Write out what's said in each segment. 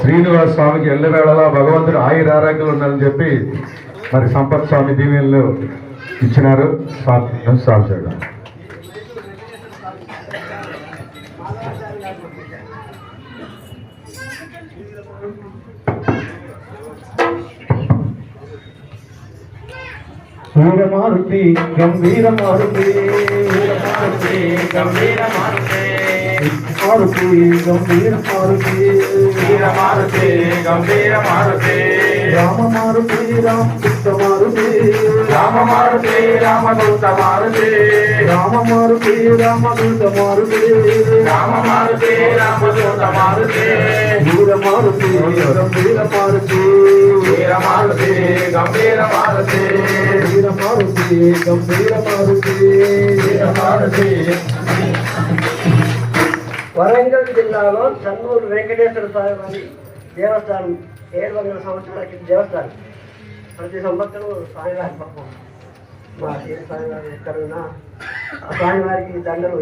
శ్రీనివాస స్వామికి ఎల్లవేళలా భగవంతుడు ఆయుర ఆరోగ్యాలు ఉండాలని చెప్పి మరి సంపత్ స్వామి దీవెనలు ఇచ్చినారు. సాగు చేయడం వీరమారుతి గంభీర మారుతి మారుతి గంభీర మారుతి మారుతి గంభీర మారుతి వీర మారుతి గంభీర మారుతి. రామ మారుతి రామకృష్ణ మారుతి. రామ మారుతి రామదూత మారుతి. రామ మారుతి రామదూత మారుతి. రామ మారుతి రామదూత మారుతి. వీర మారుతి గంభీర మారుతి. వీర మారుతి గంభీర మారుతి. వీర మారుతి గంభీర మారుతి. వీర మారుతి వరంగల్ జిల్లాలో చన్నూరు వెంకటేశ్వర స్వామి వారి దేవస్థానం ఏడు వందల సంవత్సరాల దేవస్థానం. ప్రతి సంవత్సరం స్వామివారి పక్కన మా తీరు స్వామివారి ఎక్కడున్నా ఆ స్వామివారికి దండలు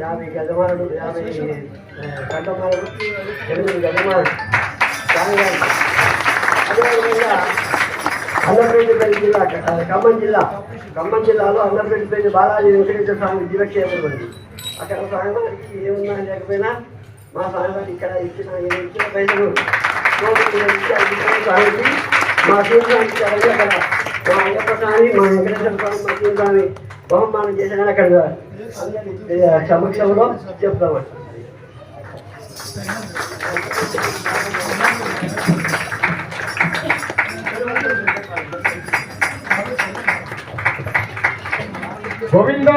యాభై గజమానులు యాభై గంటమానులు ఎనిమిది గజమానులు స్వామివారి అదేవిధంగా అన్నపేటపల్లి జిల్లా ఖమ్మం జిల్లా ఖమ్మం జిల్లాలో అన్నపేటపల్లి బాలాజీ వెంకటేశ్వర స్వామి దివక్షేత్రం ఉంది. అక్కడ స్వామివారికి ఏమున్నా లేకపోయినా మా స్వామివారికి ఇక్కడ ఇచ్చిన ఏమి ఇచ్చిన పైసలు స్వామికి మా సీతానికి అలాగే అక్కడ మా అయ్యప్ప స్వామి మా వెంకటేశ్వర స్వామి మా సీతాన్ని బహుమానం చేసిన అక్కడ సమక్షంలో చెప్తామండి. గోవిందా!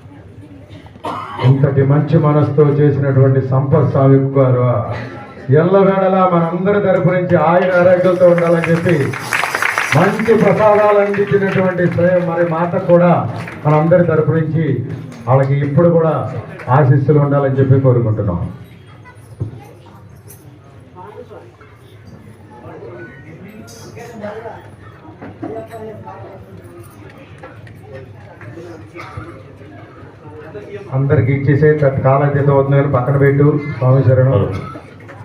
ఇంతటి మంచి మనసుతో చేసినటువంటి సంపత్ సావిక్ గారు ఎల్లవేళలా మనందరి తరపు నుంచి ఆయన ఆరోగ్యంతో ఉండాలని చెప్పి మంచి ప్రసాదాలు అందించినటువంటి స్వయం మరి మాత కూడా మనందరి తరపు నుంచి వాళ్ళకి ఇప్పుడు కూడా ఆశీస్సులు ఉండాలని చెప్పి కోరుకుంటున్నాం. అందరికి ఇచ్చేసే కాలం చేత అవుతుంది కానీ పక్కన పెట్టు స్వామి శరణం.